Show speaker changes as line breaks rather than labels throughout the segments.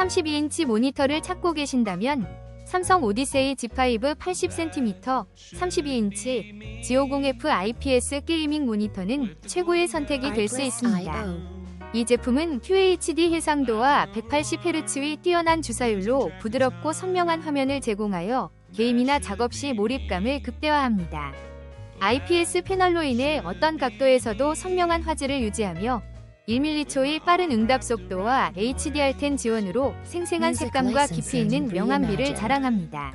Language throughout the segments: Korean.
32인치 모니터를 찾고 계신다면 삼성 오디세이 G5 80cm 32인치 G50F IPS 게이밍 모니터는 최고의 선택이 될 수 있습니다. 이 제품은 QHD 해상도와 180Hz의 뛰어난 주사율로 부드럽고 선명한 화면을 제공하여 게임이나 작업 시 몰입감을 극대화합니다. IPS 패널로 인해 어떤 각도에서도 선명한 화질을 유지하며 1mH의 빠른 응답 속도와 HDR10 지원으로 생생한 색감과 깊이 있는 명암비를 자랑합니다.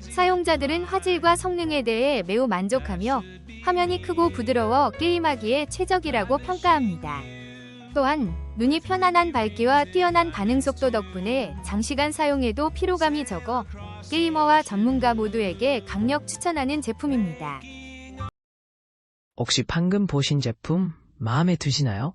사용자들은 화질과 성능에 대해 매우 만족하며 화면이 크고 부드러워 게임하기에 최적이라고 평가합니다. 또한 눈이 편안한 밝기와 뛰어난 반응 속도 덕분에 장시간 사용해도 피로감이 적어 게이머와 전문가 모두에게 강력 추천하는 제품입니다.
혹시 방금 보신 제품 마음에 드시나요?